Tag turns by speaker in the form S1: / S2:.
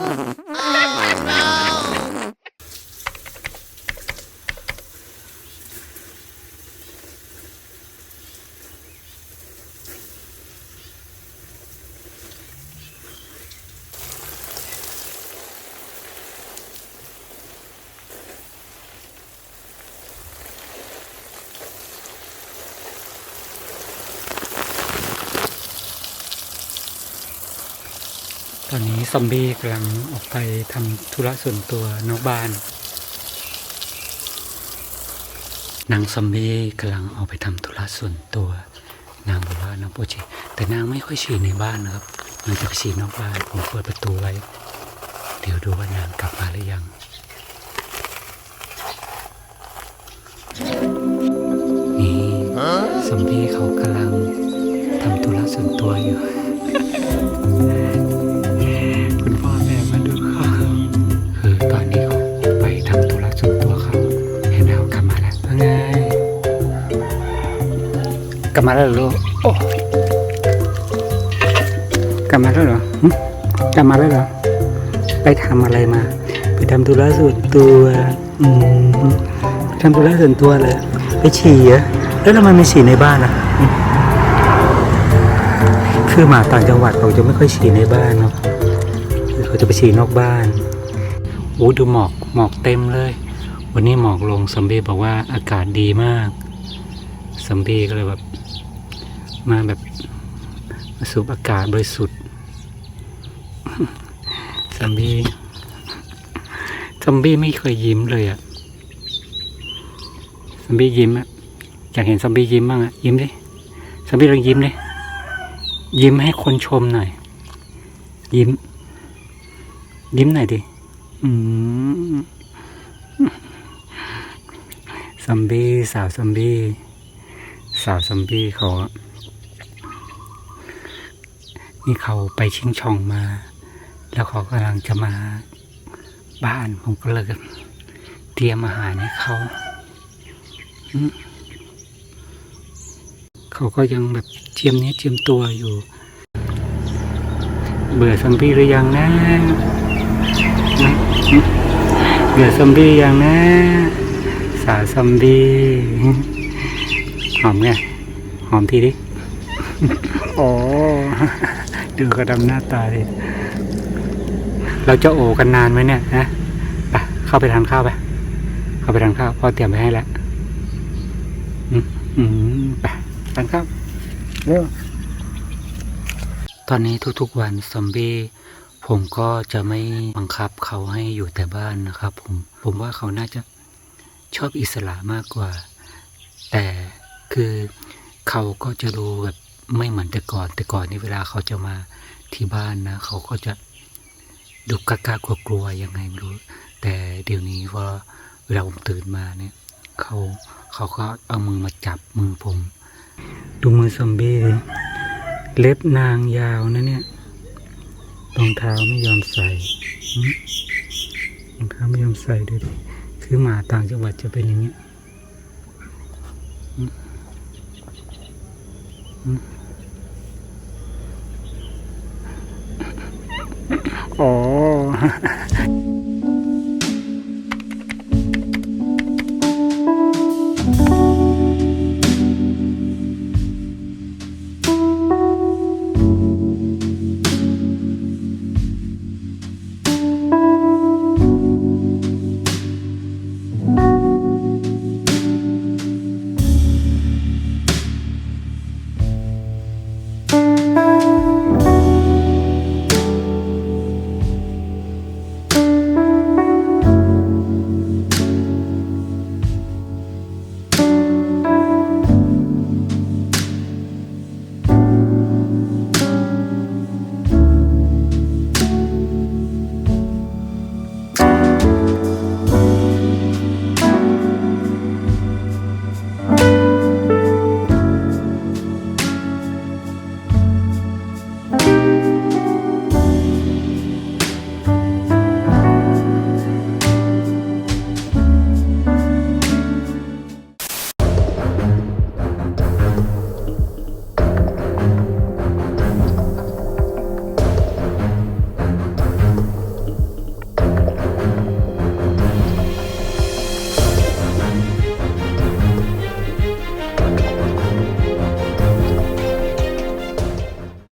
S1: Oh, no. Ờ. ตอนนี้ซอมบี้กำลังออกไปทำธุระส่วนตัวนอกบ้าน นางซอมบี้กำลังออกไปทำธุระส่วนตัวนางบอกว่านางปวดฉี่แต่นางไม่ค่อยฉี่ในบ้านนะครับนางจะไปฉี่นอกบ้านผมเปิดประตูไว้ เดี๋ยวดูว่านางกลับมาหรือยังนี่ซอมบี้เขากำลังทำธุระส่วนตัวอยู่ กลับมาแล้วหรอโอ้กมาแล้วเหรอกมาแล้วเหรอ ไปทำอะไรมา ไปทำธุระส่วนตัวอืมทำธุระส่วนตัวเลย ไปฉี่อะแล้วทำไมไม่ฉี่ในบ้านอะคือหมาต่างจังหวัดเขาจะไม่ค่อยฉี่ในบ้านเนาะเขาจะไปฉี่นอกบ้านโอ้ดูหมอกหมอกเต็มเลย วันนี้หมอกลงซัมบีบอกว่าอากาศดีมาก ซัมบีก็เลยแบบมาแบบมาสูบอากาศบริสุทธิ์ซัมบี้ซัมบี้ไม่เคยยิ้มเลยอะซัมบี้ยิ้มอะอยากเห็นซัมบี้ยิ้มบ้างอะยิ้มดิซัมบี้ลองยิ้มดิยิ้มให้คนชมหน่อย ยิ้ม ยิ้มหน่อยดิอืมซัมบี้สาวซัมบี้ สาวซัมบี้เขานี่เขาไปชิงช่องมา แล้วเขากำลังจะมาบ้านผมก็เลยเตรียมอาหารให้เขา เขาก็ยังแบบเจียมเนี้ยเจียมตัวอยู่ เบื่อซอมบี้หรือยังนะนะเบื่อซอมบี้ยังนะ สาวซอมบี้ หอมไง หอมทีดิ โอ้ดูกระดำหน้าตาดิ เราจะโอกันนานไหมเนี่ยนะไปเข้าไปทานข้าวไป เข้าไปทานข้าวพ่อเตรียมไว้ให้แล้วอืมอืมไปทานข้าวเร็วตอนนี้ทุกๆวันซอมบี้ผมก็จะไม่บังคับเขาให้อยู่แต่บ้านนะครับ ผมผมว่าเขาน่าจะชอบอิสระมากกว่า แต่ คือเขาก็จะดูแบบไม่เหมือนแต่ก่อน แต่ก่อนนี่เวลาเขาจะมาที่บ้านนะ เขาก็จะดูกล้ากลัวกลัวยังไงไม่รู้ แต่เดี๋ยวนี้ว่าเวลาผมตื่นมาเนี่ย เขาเขาก็เอามือมาจับมือผม ดูมือซอมบี้เล็บนางยาวนะเนี่ยรองเท้าไม่ยอมใส่รองเท้าไม่ยอมใส่ดูดิคือหมาต่างจังหวัดจะเป็นอย่างนี้หึ หึอ๋อ